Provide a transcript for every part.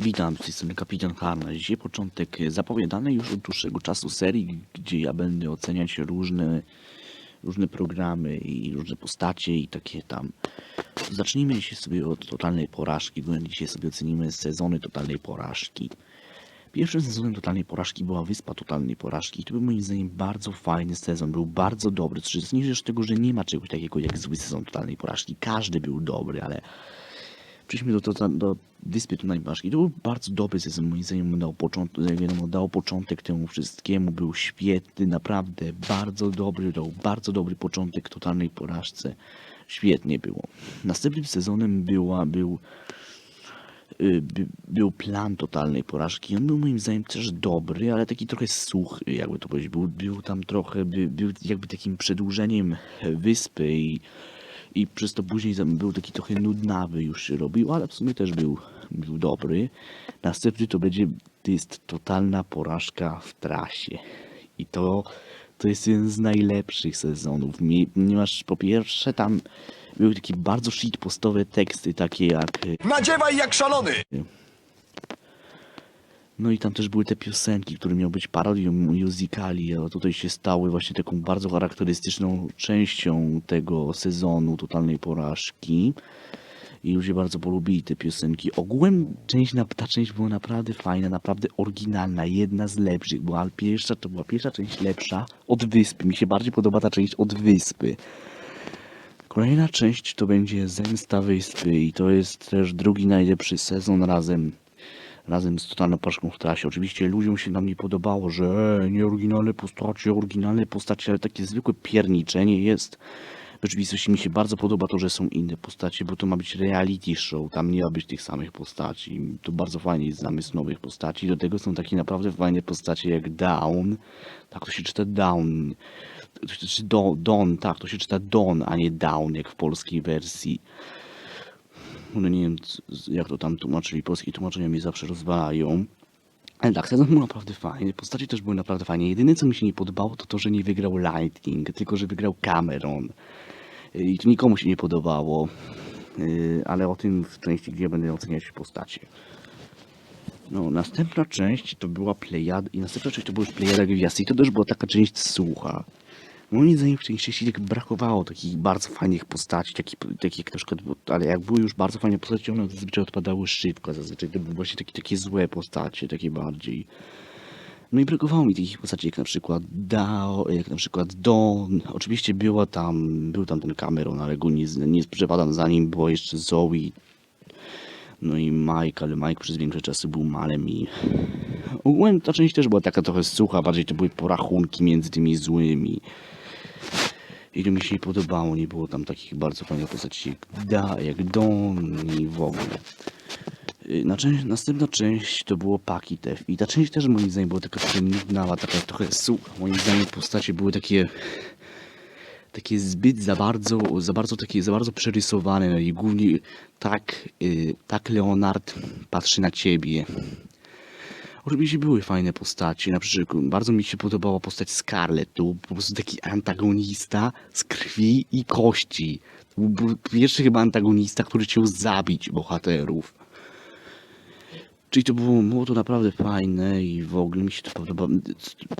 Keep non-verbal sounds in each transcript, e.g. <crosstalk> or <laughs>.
Witam, z tej strony Kapitan Harna. Dzisiaj początek zapowiadanej już od dłuższego czasu serii, gdzie ja będę oceniać różne, różne programy i różne postacie i takie tam. Zacznijmy dzisiaj sobie od totalnej porażki, bo dzisiaj sobie ocenimy sezony totalnej porażki. Pierwszym sezonem totalnej porażki była Wyspa Totalnej Porażki i to był moim zdaniem bardzo fajny sezon, był bardzo dobry. Zacznijmy już z tego, że nie ma czegoś takiego jak zły sezon totalnej porażki. Każdy był dobry, ale Przejdźmy do, do, do Wyspy Porażki. To był bardzo dobry sezon, moim zdaniem dał początek, jak wiadomo, dał początek temu wszystkiemu, był świetny, naprawdę bardzo dobry, dał bardzo dobry początek totalnej porażce. Świetnie było. Następnym sezonem była, był, y, by, był plan totalnej porażki. On był moim zdaniem też dobry, ale taki trochę suchy, jakby to powiedzieć. Był, był tam trochę, by, był jakby takim przedłużeniem wyspy i i przez to później był taki trochę nudnawy już się robił, ale w sumie też był, był dobry. Następny to będzie, to jest totalna porażka w trasie. I to, to jest jeden z najlepszych sezonów. Ponieważ po pierwsze tam były takie bardzo shitpostowe teksty, takie jak y, Nadziewaj jak szalony! No i tam też były te piosenki, które miały być parodią musicali, a tutaj się stały właśnie taką bardzo charakterystyczną częścią tego sezonu totalnej porażki. I ludzie bardzo polubili te piosenki. Ogółem część, ta część była naprawdę fajna, naprawdę oryginalna, jedna z lepszych. Była pierwsza, to była pierwsza część lepsza od Wyspy. Mi się bardziej podoba ta część od Wyspy. Kolejna część to będzie Zemsta Wyspy i to jest też drugi najlepszy sezon razem razem z totalną porażką w trasie. Oczywiście ludziom się nam nie podobało, że e, nie oryginalne postacie, oryginalne postacie, ale takie zwykłe pierniczenie jest. W rzeczywistości mi się bardzo podoba to, że są inne postacie, bo to ma być reality show, tam nie ma być tych samych postaci. To bardzo fajnie jest zamysł nowych postaci. Do tego są takie naprawdę fajne postacie jak Down. Tak to się czyta Down. To się czyta Don, tak, to się czyta Don, a nie Down, jak w polskiej wersji. No nie wiem, jak to tam tłumaczyli, polskie tłumaczenia mnie zawsze rozwalają. Ale tak, sezon był naprawdę fajny, postacie też były naprawdę fajne. Jedyne, co mi się nie podobało, to to, że nie wygrał Lightning, tylko że wygrał Cameron. I to nikomu się nie podobało, Yy, ale o tym w części, gdzie będę oceniać postacie. No, następna część to była Plejada, i następna część to była już Plejada Gwiazd, i to też była taka część sucha. Moim zdaniem w części tak brakowało takich bardzo fajnych postaci, takich, takich na przykład, ale jak były już bardzo fajne postaci, one zazwyczaj odpadały szybko, zazwyczaj to były właśnie takie, takie złe postacie, takie bardziej. No i brakowało mi takich postaci jak na przykład Dao, jak na przykład Don. Oczywiście była tam, był tam ten Cameron, ale go nie, nie przepadam za nim, była jeszcze Zoe. No i Mike, ale Mike przez większe czasy był malem i ogółem ta część też była taka trochę sucha, bardziej to były porachunki między tymi złymi. I to mi się nie podobało, nie było tam takich bardzo fajnych postaci jak Da, jak Don i w ogóle. Y, Na część, następna część to było Pakitew i ta część też moim zdaniem była taka nudnawa, taka trochę sucha. Moim zdaniem postacie były takie takie zbyt za bardzo, za bardzo takie, za bardzo przerysowane no i głównie tak, y, tak Leonard patrzy na ciebie. Oczywiście były fajne postacie, na przykład bardzo mi się podobała postać Scarlet, to był po prostu taki antagonista z krwi i kości. To był pierwszy chyba antagonista, który chciał zabić bohaterów. Czyli to było, było to naprawdę fajne i w ogóle mi się to podoba.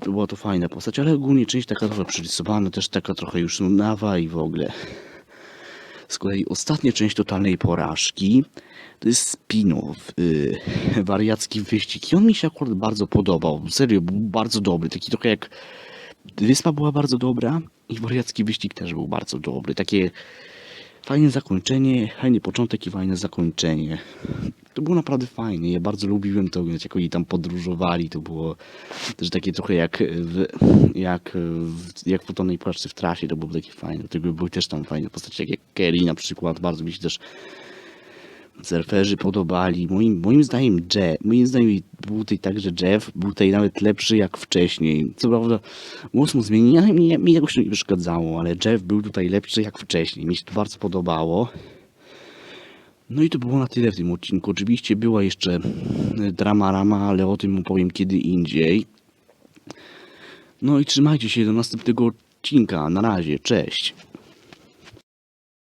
Była to fajna postać, ale ogólnie część taka trochę przerysowana, też taka trochę już nudnawa i w ogóle. Z kolei ostatnia część totalnej porażki to jest spin-off, yy, <laughs> wariacki wyścig. I on mi się akurat bardzo podobał. Serio, był bardzo dobry. Taki trochę jak Wyspa była bardzo dobra i wariacki wyścig też był bardzo dobry. Takie fajne zakończenie, fajny początek i fajne zakończenie. To było naprawdę fajne. Ja bardzo lubiłem to oglądać, jak oni tam podróżowali. To było też takie trochę jak w, jak, w, jak w Porażce w trasie. To było takie fajne. Były też tam fajne postacie, jak Kelly na przykład. Bardzo mi się też surferzy podobali. Moim, moim zdaniem Jeff, moim zdaniem był tutaj tak, że Jeff był tutaj nawet lepszy jak wcześniej. Co prawda zmienił, ale mi, mi jakoś nie przeszkadzało, ale Jeff był tutaj lepszy jak wcześniej. Mi się to bardzo podobało. No i to było na tyle w tym odcinku. Oczywiście była jeszcze e, drama rama, ale o tym opowiem kiedy indziej. No i trzymajcie się do następnego odcinka. Na razie, cześć.